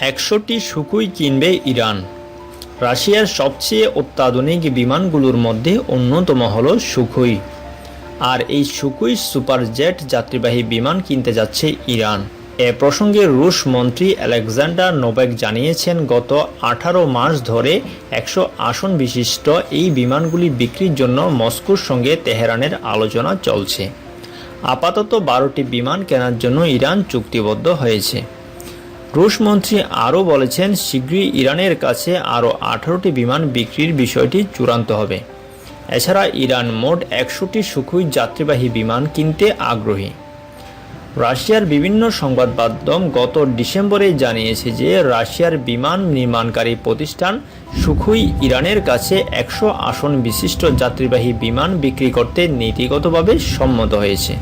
একশোটি সুকুই কিনবে ইরান। রাশিয়ার সবচেয়ে অত্যাধুনিক বিমানগুলোর মধ্যে অন্যতম হল সুখুই আর এই সুকুই সুপারজেট যাত্রীবাহী বিমান কিনতে যাচ্ছে ইরান। এ প্রসঙ্গে রুশ মন্ত্রী আলেকজান্ডার নোবেক জানিয়েছেন, গত আঠারো মাস ধরে একশো আসন বিশিষ্ট এই বিমানগুলি বিক্রির জন্য মস্কোর সঙ্গে তেহরানের আলোচনা চলছে। আপাতত বারোটি বিমান কেনার জন্য ইরান চুক্তিবদ্ধ হয়েছে। রুশ মন্ত্রী আরও বলেছেন, শীঘ্রই ইরানের কাছে আরও আঠারোটি বিমান বিক্রির বিষয়টি চূড়ান্ত হবে। এছাড়া ইরান মোট একশোটি সুখুই যাত্রীবাহী বিমান কিনতে আগ্রহী। রাশিয়ার বিভিন্ন সংবাদ মাধ্যম গত ডিসেম্বরে জানিয়েছে যে, রাশিয়ার বিমান নির্মাণকারী প্রতিষ্ঠান সুখুই ইরানের কাছে একশো আসন বিশিষ্ট যাত্রীবাহী বিমান বিক্রি করতে নীতিগতভাবে সম্মত হয়েছে।